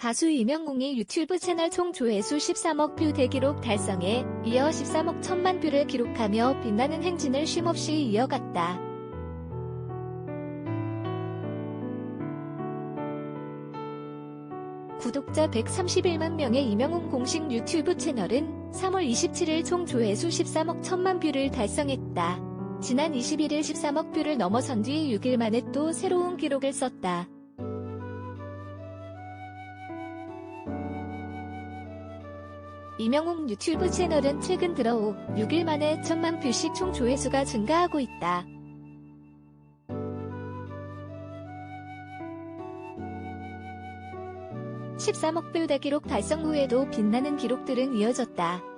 가수 이명웅이 유튜브 채널 총 조회수 13억 뷰 대기록 달성에 이어 13억 천만 뷰를 기록하며 빛나는 행진을 쉼없이 이어갔다. 구독자 131만 명의 이명웅 공식 유튜브 채널은 3월 27일 총 조회수 13억 천만 뷰를 달성했다. 지난 21일 13억 뷰를 넘어선 뒤 6일 만에 또 새로운 기록을 썼다. 이명웅 유튜브 채널은 최근 들어 6일 만에 천만 뷰씩 총 조회수가 증가하고 있다. (13억 뷰 대 기록 달성 후에도 빛나는 기록들은 이어졌다.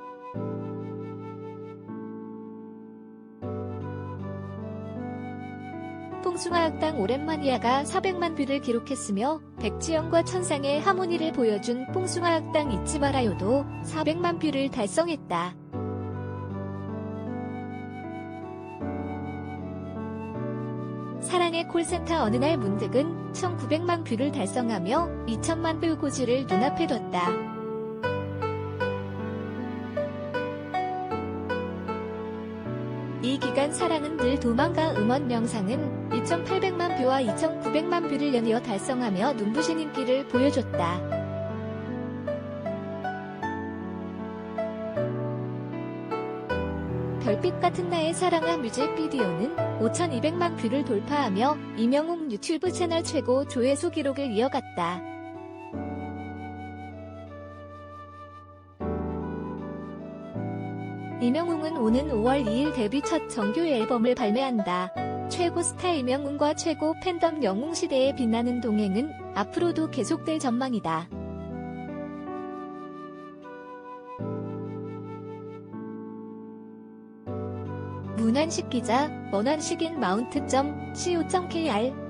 뽕숭아학당 오랜만이야가 400만 뷰를 기록했으며 백지영과 천상의 하모니를 보여준 뽕숭아학당 잊지 말아요도 400만 뷰를 달성했다. 사랑의 콜센터 어느 날 문득은 1900만 뷰를 달성하며 2000만 뷰 고지를 눈앞에 뒀다. 이 기간 사랑은 늘 도망가 음원 명상은 2800만 뷰와 2900만 뷰를 연이어 달성하며 눈부신 인기를 보여줬다. 별빛 같은 나의 사랑아 뮤직비디오는 5200만 뷰를 돌파하며 이명웅 유튜브 채널 최고 조회수 기록을 이어갔다. 이명웅은 오는 5월 2일 데뷔 첫 정규 앨범을 발매한다. 최고 스타 이명웅과 최고 팬덤 영웅 시대의 빛나는 동행은 앞으로도 계속될 전망이다. 문한식 기자, 원한식인 마운트.co.kr